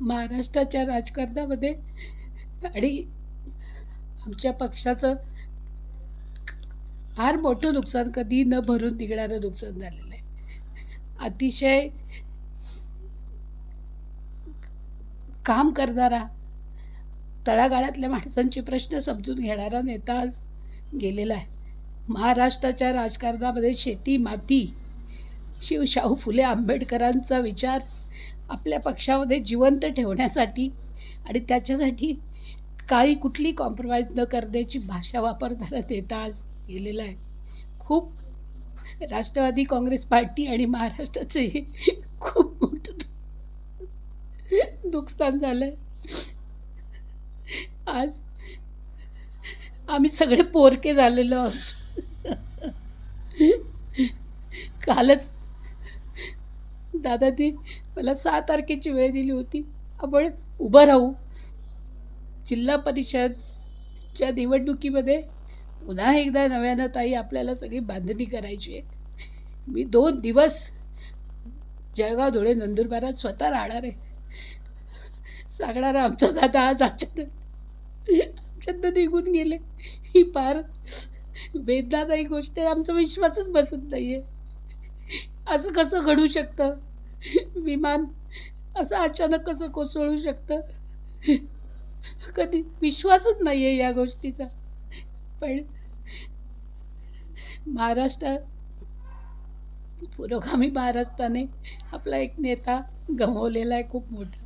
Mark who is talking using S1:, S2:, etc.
S1: महाराष्ट्राच्या राजकारणामध्ये आणि आमच्या पक्षाचं फार मोठं नुकसान कधी न भरून निघणारं नुकसान झालेलं आहे. अतिशय काम करणारा तळागाळातल्या माणसांचे प्रश्न समजून घेणारा नेता आज गेलेला आहे. महाराष्ट्राच्या राजकारणामध्ये शेती माती शिवशाहू फुले आंबेडकरांचा विचार आपल्या पक्षामध्ये जिवंत ठेवण्यासाठी आणि त्याच्यासाठी काही कुठली कॉम्प्रोमाइज न करण्याची भाषा वापरणारा नेता आज गेलेला आहे. खूप राष्ट्रवादी काँग्रेस पार्टी आणि महाराष्ट्राचंही खूप मोठं नुकसान झालं आहे आज आम्ही सगळे पोरके झालेलो आहोत. कालच दादा ती मला सहा तारखेची वेळ दिली होती. आपण उभं राहू. जिल्हा परिषदच्या निवडणुकीमध्ये पुन्हा एकदा नव्यानं ताई आपल्याला सगळी बांधणी करायची आहे. मी दोन दिवस जळगाव धुळे नंदुरबारात स्वतः राहणार आहे. सांगणारा आमचा दादा आज अचानक आमच्यातनं निघून गेले. ही फार वेदनादायी गोष्ट आहे. आमचा विश्वासच बसत नाही आहे असं कसं घडू शकतं? विमान असं अचानक कसं कोसळू शकतं? कधी विश्वासच नाही आहे या गोष्टीचा. पण महाराष्ट्रात पुरोगामी महाराष्ट्राने आपला एक नेता गमवलेला आहे खूप मोठा.